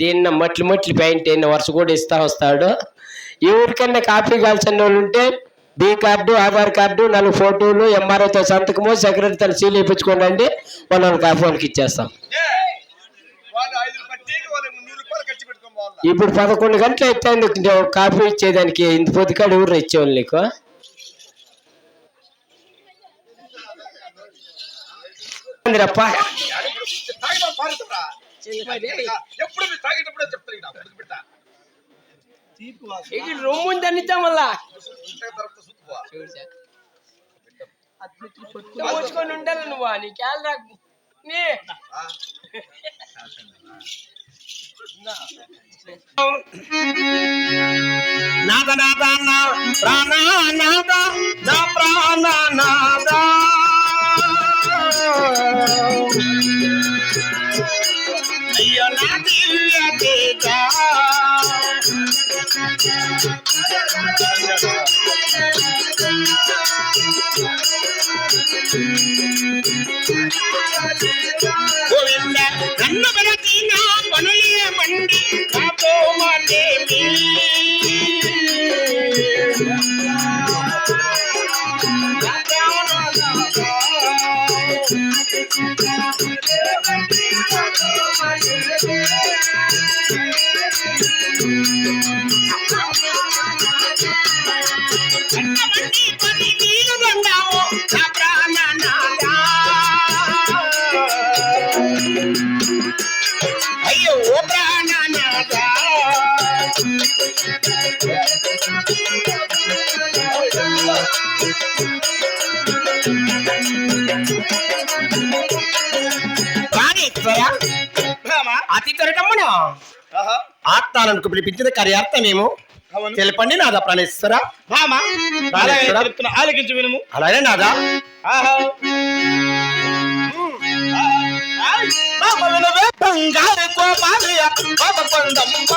దీన్ని మట్లు మట్లు పెయింట్ అయిన వరుస కూడా ఇస్తా వస్తాడు. ఎవరికన్నా కాపీ కావాల్సిన వాళ్ళు ఉంటే బి కార్డు ఆధార్ కార్డు నాలుగు ఫోటోలు ఎంఆర్ఓతో సంతకము సెక్రటరీతో సీల్ వేయించుకోండి వాళ్ళకి ఆ కాఫోన్కి ఇచ్చేస్తాం. ఇప్పుడు పదకొండు గంటలు అయితే కాఫీ ఇచ్చేదానికి ఇంత పొద్దుకాడు ఎవరు ఇచ్చేవాళ్ళు నీకు? ఏందిరప్పా? ఎప్పుడు మీరు తాగేటప్పుడే బిడ్డ. ఇది రొమ్ము తర్వాత చూసుకోవా మోసుకొని ఉండాలి నువ్వు? నీకేళ్ళ నాకు నీ నాద నాద నా. ప్రాణ నాద నా ప్రాణ నాద అయ్యో నా దివ్య తేజ గోవింద నన్ను బలచి నా పనులే మండి ప్రాణేశ్వర అతి త్వరటమ్మను? ఆత్మాలను పిలిపించిన కార్యార్థమేమో? తెలపండి నాదా ప్రాణేశ్వర. ఆలకించి వినుము. అలానే నాదా? బంగారు కోపాలయ కొండమ్మ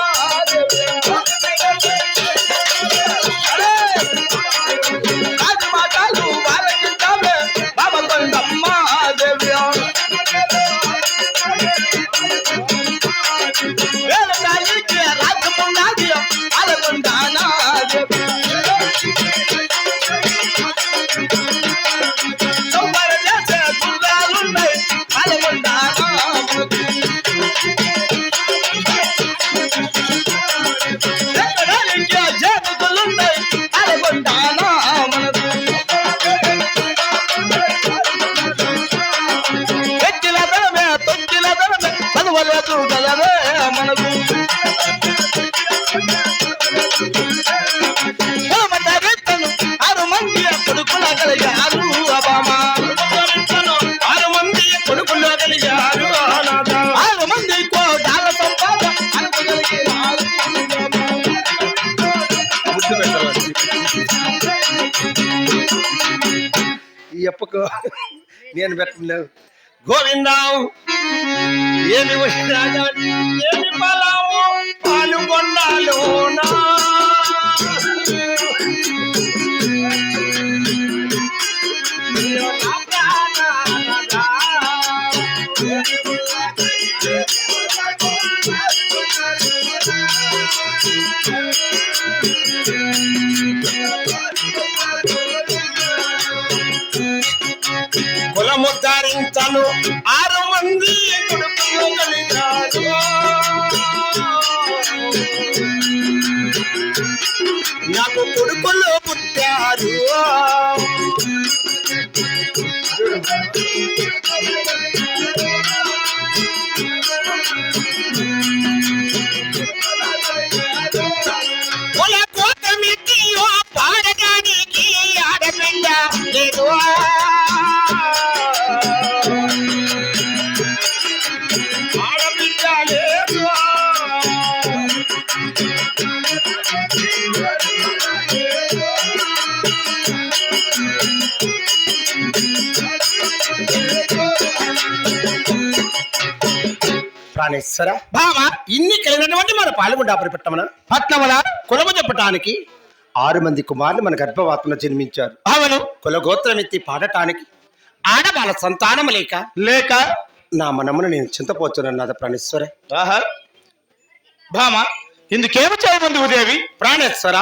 నేను పెట్టలేదు. గోవిందాం ఏమి వచ్చినాదా ఏమి పలాము పాలుగొండాలోనా కులముద్ధరించను ఆరు మంది కొడుకులు కలిగారు. నాకు కొడుకులు పుట్టారు. ప్రాణేశ్వర భామ ఇన్ని కలిగినటువంటి మన పాల్గొండాపురి పెట్టమన? పట్నముల? కులము చెప్పటానికి ఆరు మంది కుమారులు మన గర్భవాతంలో జన్మించారు. అవును. కులగోత్రం ఎత్తి పాడటానికి? ఆడవాళ్ళ సంతానము లేక? లేక? నా మనమును నేను చింతపోతున్నాను ప్రాణేశ్వర. ఆహా. భామ ఇందుకేమి చేయమంది ఉదేవి ప్రాణేశ్వర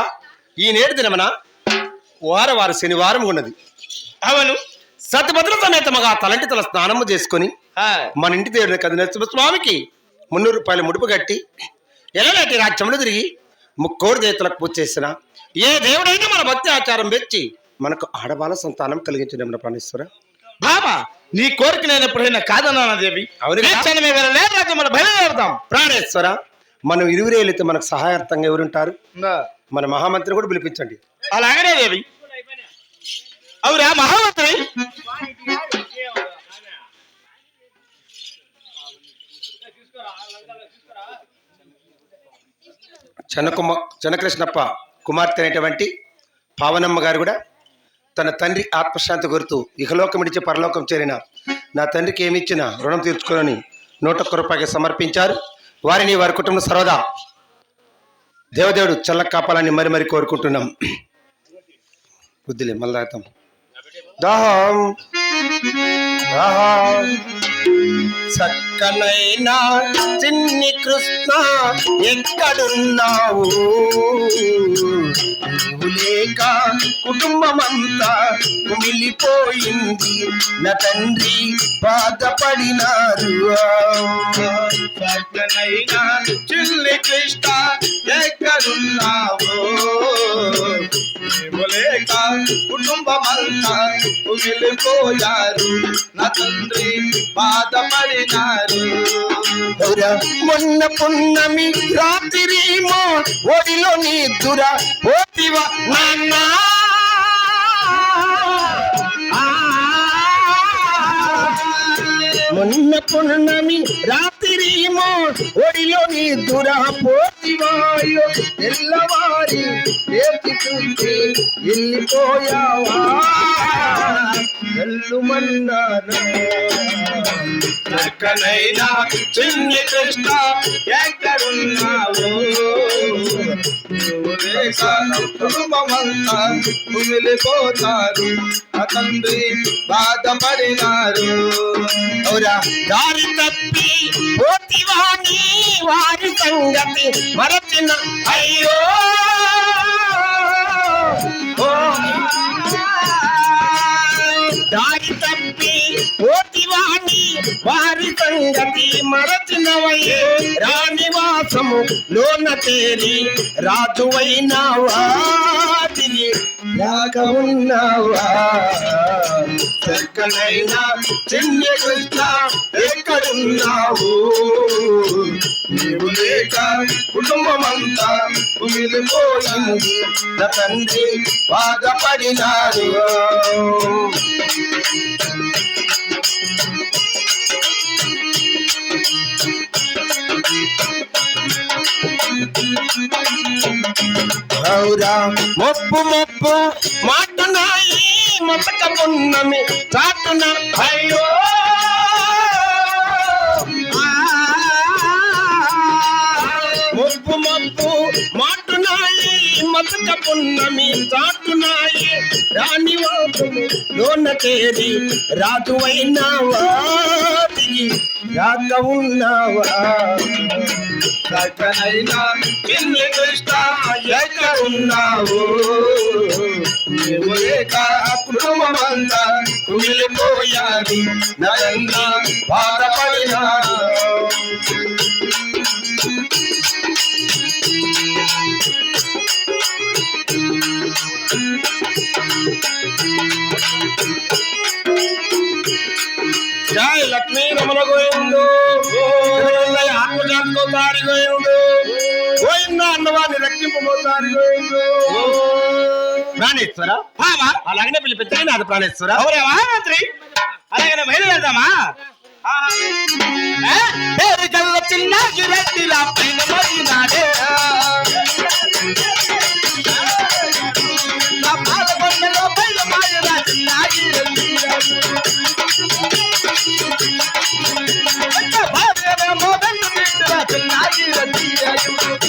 ఈ నేటి దినమన వారవారు శనివారం ఉన్నది. అవును. సతిభద్ర సమేతముగా తలంటి తల స్నానము చేసుకొని ఆ, మన ఇంటి దేవుడిని కదినరసింహ స్వామికి మున్నూరు రూపాయలు ముడుపు కట్టి ఎలాంటి రాజ్యములు తిరిగి ముక్కోడు దేవతలకు పూజ చేసిన ఏ దేవుడైనా మన భక్తి ఆచారం మెచ్చి మనకు ఆడవాళ్ళ సంతానం కలిగించిన ప్రాణేశ్వర. భామ నీ కోరిక నేను ఎప్పుడైనా కాదన్నా దేవి? అవును కదా? క్షణమే వెళ్ళలే రాజు మన బయలుదేరదాం. ప్రాణేశ్వర మనం ఇరువురే వెళితే మనకు సహాయార్థంగా ఎవరుంటారు? మన మహామంత్రి కూడా పిలిపించండి. అలాగనే దేవి. అవురా మహామంత్రి? చెన్నకుమ్మ చెన్నకృష్ణప్ప కుమార్తె అయినటువంటి పావనమ్మ గారు కూడా తన తండ్రి ఆత్మశాంతి కోరుతూ ఇహలోకం ఇడిచి పరలోకం చేరిన నా తండ్రికి ఏమిచ్చినా రుణం తీర్చుకోనని నూట రూపాయికి సమర్పించారు. వారిని వారి కుటుంబం సర్వదా దేవదేవుడు చల్ల కాపాలని మరి మరి కోరుకుంటున్నాం. బుద్ధిలే మళ్ళీ తాగుతాం. దాహం దాహం. చక్కనైనా చిన్ని కృష్ణ ఎక్కడున్నావు? నీవు లేక కుటుంబమంతా కుమిలిపోయింది నా తండ్రి బాధపడినారు. పక్కనైనా చిల్లి కృష్ణ ఎక్కడున్నావు? లేక కుటుంబమంతా కుమిలిపోయారు నా తండ్రి బాధపడినారు. మొన్న పున్నమి రాత్రి ఒడిలో నీ దుర పోతివా నాన్న. మొన్న పున్నమి రాత్రి ఒడిలో నీ దుర పోతివాయో తెల్లవారి వెళ్ళిపోయావా. ఎక్కడైనా చిన్ని కృష్ణ ఎక్కడున్నావో. కుటుంబమంతా కుమిలిపోతారు ఆ తండ్రి బాధపడినారు. దారి తప్పి పోతివాని వారి సంగతి మరచిన అయ్యో. దారి తప్పి పోతివాని వారి సంగతి మరచినవయ్యే రాణివాసము లోన తేరి రాజువైనావా తిరిగి రాక ఉన్నావా? ఎక్కడైనా చిన్న కృష్ణ ఎక్కడున్నావు? నీవు లేక కుటుంబం కుటుంబమంతా కుమిలిపోయింది నా తండ్రి బాధపడినారు. మొప్పు మొప్పు మాట నాయి మొదక పున్నమి చాటున అయ్యో. ముప్పు మప్పు మాటునాయి మొదక పున్నమి చాటునాయి రాణి వాసము లోన తేరి రాజువైనావా. దిగి రాక ఉన్నావా ఎక్కడైనా చిన్ని కృష్ణ ఎక్కడున్నావో? నువ్వు లేక కుటుంబమంతా కుమిలిపోయారు నా తండ్రి బాధపడినారు జయ లక్ష్మీ రమణ గోవిందు. ఆత్మజాతకోసారి గోవిందు. గోవింద అన్నవారిని రక్షింపబోసారి గోవిందు. ప్రాణేశ్వర? బామా అలాగనే పిలిపించండి నాది ప్రాణేశ్వర? అవురే మహామంత్రి అలాగే బయలుదేరదామా? చిన్న గిరెడ్డిలా పైన మరినాడే నా పాలకొండలో పైన మాయరా చిన్న వెన్ను నిండురా చిన్న గిరెడ్డి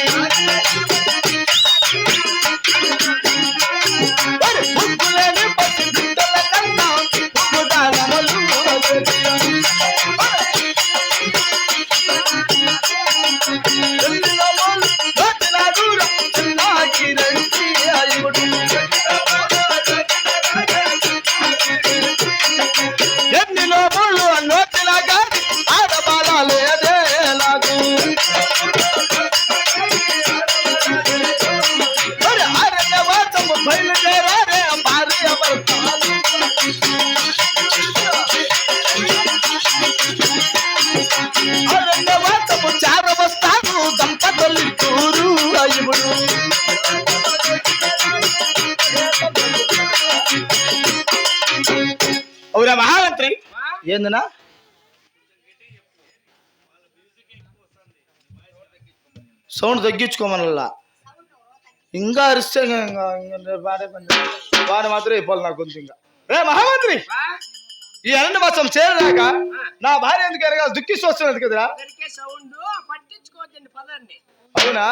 ఏందనా? సౌండ్ తగ్గించుకోమనల్లా. ఇంకా అరిస్తే వాడే మాత్రం అయిపోవాలి నాకు కొంచెం ఇంకా. రే మహామంత్రి! ఈ అరణ్య వాసం చేరరాక నా భార్య ఎందుకు ఎరగా దుఃఖిస్తూ వస్తున్నది కదరా? అవునా?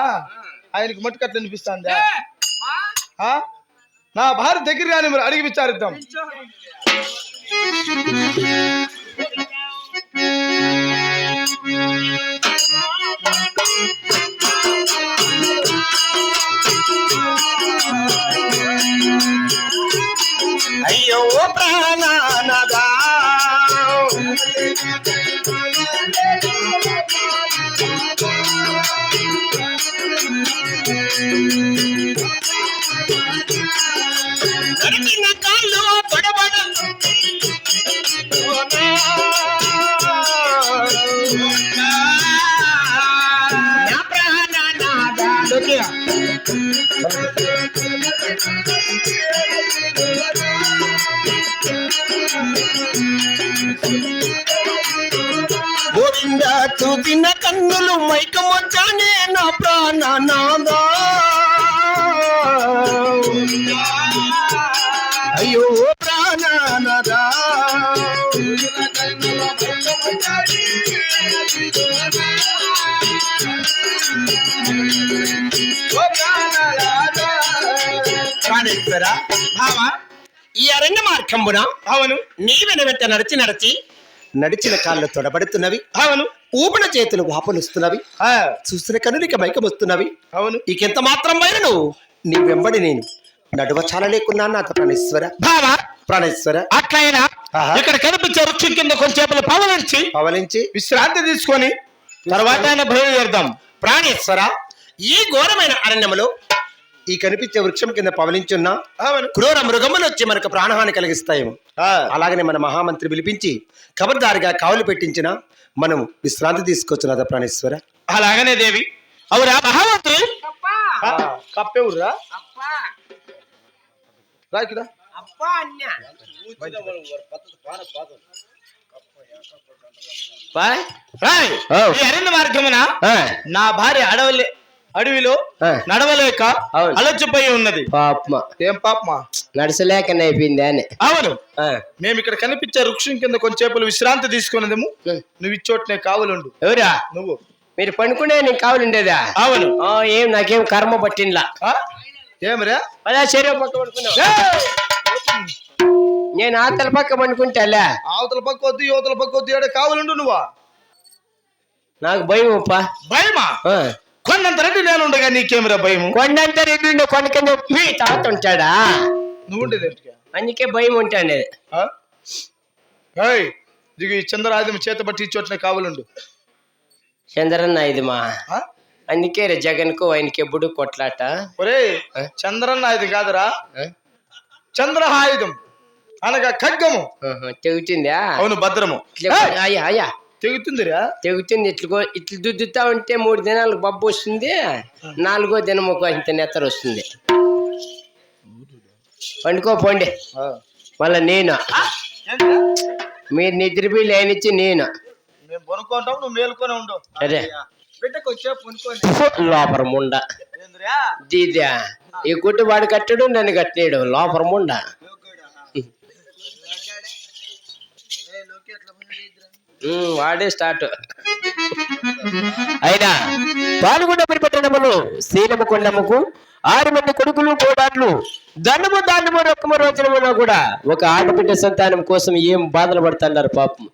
ఆయనకి మట్టుకట్లు అనిపిస్తుందా? నా భార్య దగ్గర రాని మరి అడిగి విచారిద్దాం. అయ్యో ప్రాణానదా నడిచిన నా ప్రాణనాదా. అయ్యో ప్రాణనాదా. ప్రాణేశ్వర భావా ఈ అరణ్య మార్గంబున అవును. నీ వెన వెంట నడిచి నడిచి నడిచిన కాళ్ళు తొడబడుతున్నవి. అవును. ఊపిన చేతులు వాపలుస్తున్నవి ఆ, చూసిన కనులిక మైకమొస్తున్నవి. అవును. ఇకెంత మాత్రం బయలును నీ వెంబడి నేను. నడువ చాలలేకున్నా నాథ ప్రాణేశ్వర. బావా. ప్రాణేశ్వర. అట్లయినా. ఇక్కడ కనిపించే వృక్షం కింద కొంచెంసేపు పవనించి పవలించి విశ్రాంతి తీసుకొని. తర్వాత ఆయన బయలుదేరదాం. ప్రాణేశ్వర ఈ ఘోరమైన అరణ్యములో ఈ కనిపించే వృక్షం కింద పవలించున్న క్రూర మృగములు వచ్చి మనకు ప్రాణహాని కలిగిస్తాయేమో. ఆ, అలాగనే మన మహామంత్రి పిలిపించి ఖబర్దారిగా కావులు పెట్టించిన మనం విశ్రాంతి తీసుకోవచ్చు నాథ ప్రాణేశ్వర. అలాగనే దేవి. అవురా మహామంత్రి? రా ఇక్కడ అరణ్య మార్గమున నా భార్య అడవిలో అడవిలో. నడవలేక. అలచిపోయి ఉన్నది. పాపమా. ఏం పాపమా? నడసలేకనే అయిపోయింది అని అవును. ఆ, మేము ఇక్కడ కనిపించే వృక్షం కింద కొంచెంసేపులు విశ్రాంతి తీసుకున్నదేము నువ్వు ఇచ్చోటనే కావులుండు. ఎవరా? నువ్వు. మీరు పనుకునే నీకు కావాలండేదా? అవును. ఆ, ఏం నాకేం కర్మ పట్టింలా ఆ? ఏమిరా? పదా శరీరం పక్క పడుకున్నావు. నేను ఆతల పక్క పనుకుంటాలే అవతల పక్క వద్దు యువతల పక్క వద్దు ఏడే కావులుండు నువ్వా? నాకు భయం అప్ప భయమా కొండంత రెడ్డి నేను ఉండగా నీకేమిరా భయము? కొండంత రెడ్డి కొండ కింద మీ తాత ఉంటాడా? నువ్వు ఉండేది? అందుకే భయం? ఏయ్ దిగు ఈ చంద్రాయుధం చేత పట్టి ఇచ్చోటనే కావులుండు. చంద్రన్న ఇది మా? అందుకే రే జగన్కు ఆయనకి ఎప్పుడు కొట్లాట. ఒరే? చంద్రన్న ఆయుధం కాదురా? చంద్రహాయుధం అనగా ఖడ్గము. తెగుతుందా అవును భద్రము. అయ్యా అయ్యా తెగుతుందిరా? తెగుతుంది. ఇట్లా ఇట్లా దుద్దుతా ఉంటే మూడు దినాలకు బబ్బు వస్తుంది. నాలుగో దినం ఒక ఇంత నెత్తరు వస్తుంది. పండుకో పోండి. మళ్ళా నేను? మీరు నిద్రపి లేనిచ్చి నేను. మేము కొనుక్కుంటాం నువ్వు మేలుకొని ఉండు అదే లోపల ముండ. దీదా ఈ గుడ్డు వాడు కట్టడు నన్ను కట్టలేడు. లోపల ముండ. వాడే స్టార్ట్. అయినా పాల్గొండ పట్టణములు శీలము కొండముకు ఆరు మంది కొడుకులు కోడాట్లు దండము దాండము రొక్కము రోజులములో కూడా ఒక ఆడబిడ్డ సంతానం కోసం ఏం బాధలు పడుతున్నారు పాపం?